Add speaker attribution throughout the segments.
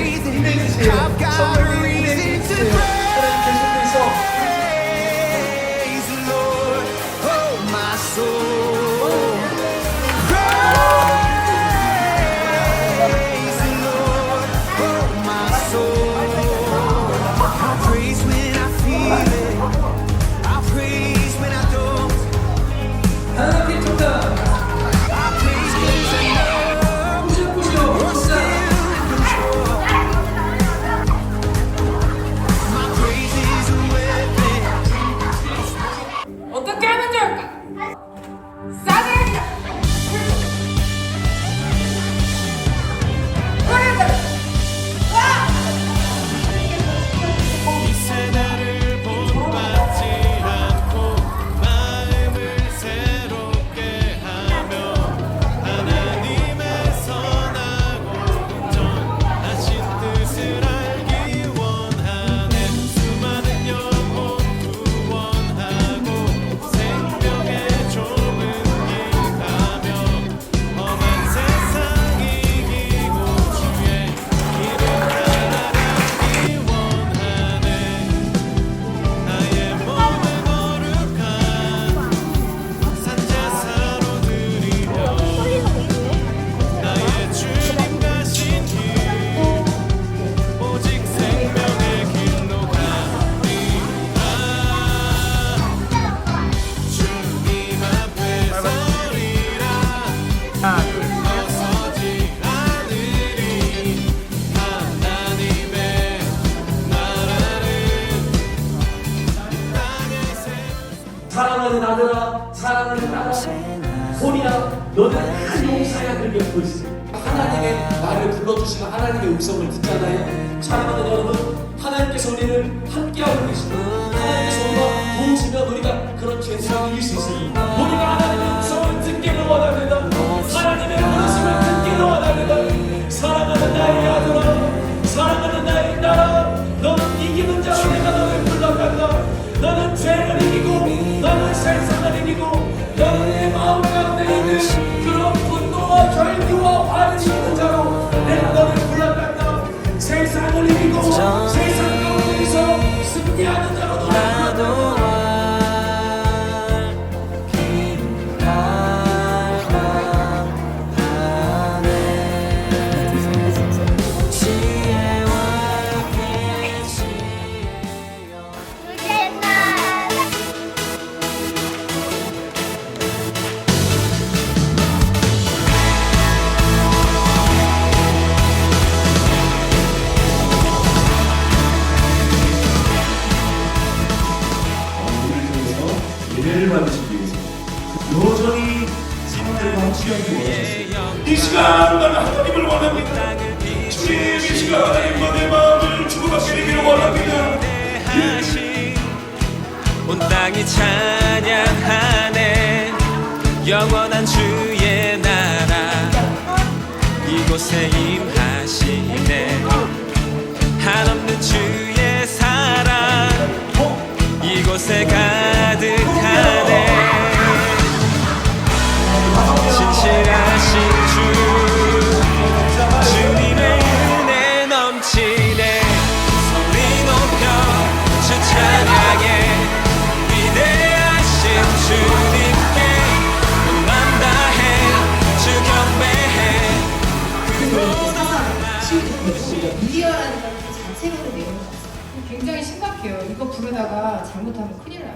Speaker 1: breathing, I've got a
Speaker 2: 용사야 그렇게 보고 있어. 하나님의 말을 불러주시는 하나님의 음성을 듣잖아요. 사랑하는 여러분, 하나님께서 우리를 함께하고 계십니다. 하나님께서 우리가 도우시면 우리가 그런 죄성을 이길 수 있습니다. 우리가 하나님의 음성을 듣기를 원합니다. 하나님의 부르심을 듣기를 원합니다. 사랑하는 나의 아들아, 사랑하는 나의 딸아, 너는 이기는 자로 내가 너를 불러간다. 너는 죄를 이기고, 너는 세상을 이기고, 너는 내 마음 가운데 있는 승
Speaker 3: 하신 온 땅이 찬양하네. 영원한 주의 나라. 이곳에 임하시네. 한없는 주의 사랑. 이곳에 가
Speaker 4: 부르다가 잘못하면 큰일 나요.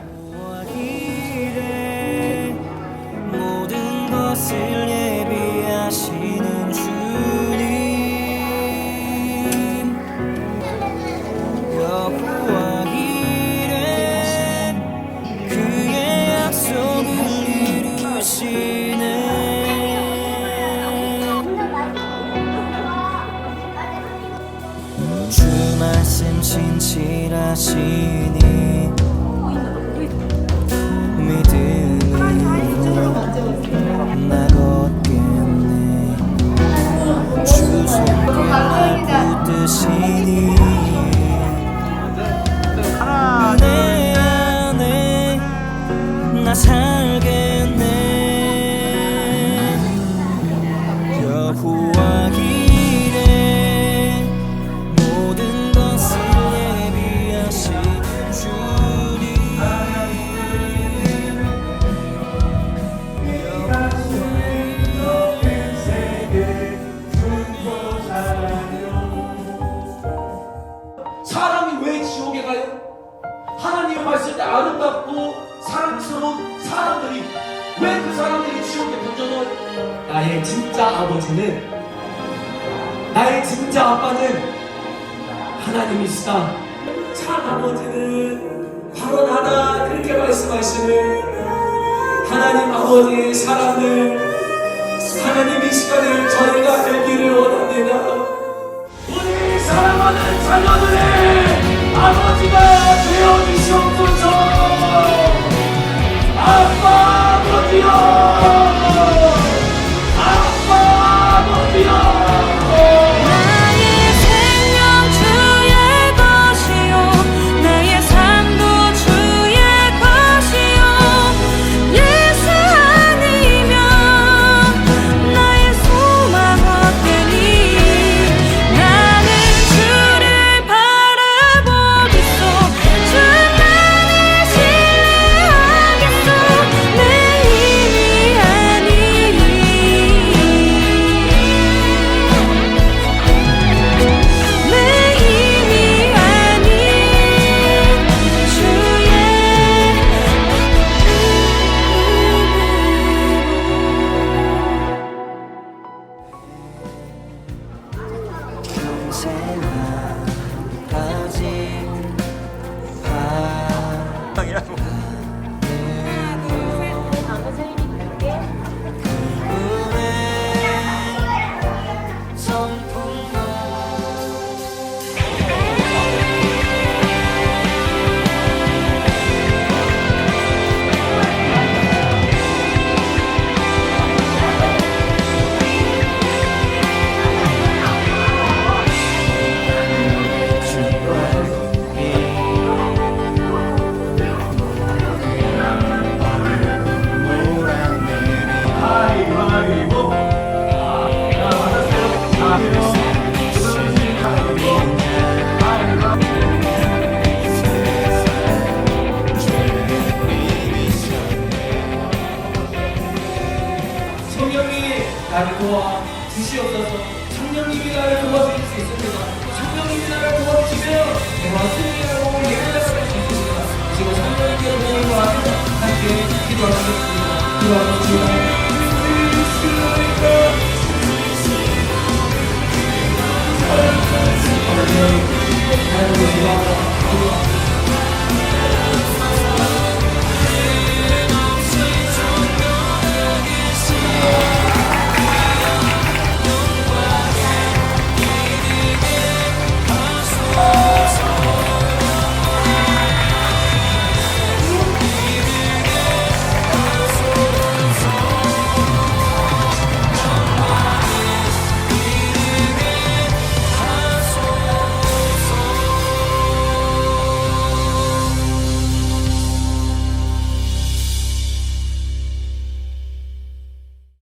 Speaker 5: 모든 것을 예비하시는 주님 여호와 이레 그의 약속을 이루시네 주 말씀 진실하시니
Speaker 2: 진짜 아빠는 하나님이시다. 참 아버지는 바로 나다 그렇게 말씀하시는 하나님 아버지의 사랑을 하나님 이 시간에 저희가 알기를 원합니다. 우리 사랑하는 자녀들의 아버지가 되어 주시옵소서 아빠 아버지여
Speaker 6: 언제나 가진 바 성령님이 나를 도와주실 수 있습니다. 성령님이 나를 도와주시면 내가 승리하고 예배할 수 있습니다. 지금 성령님께 도움을 받아 함께 기도하겠습니다.
Speaker 5: 기도하겠습니다.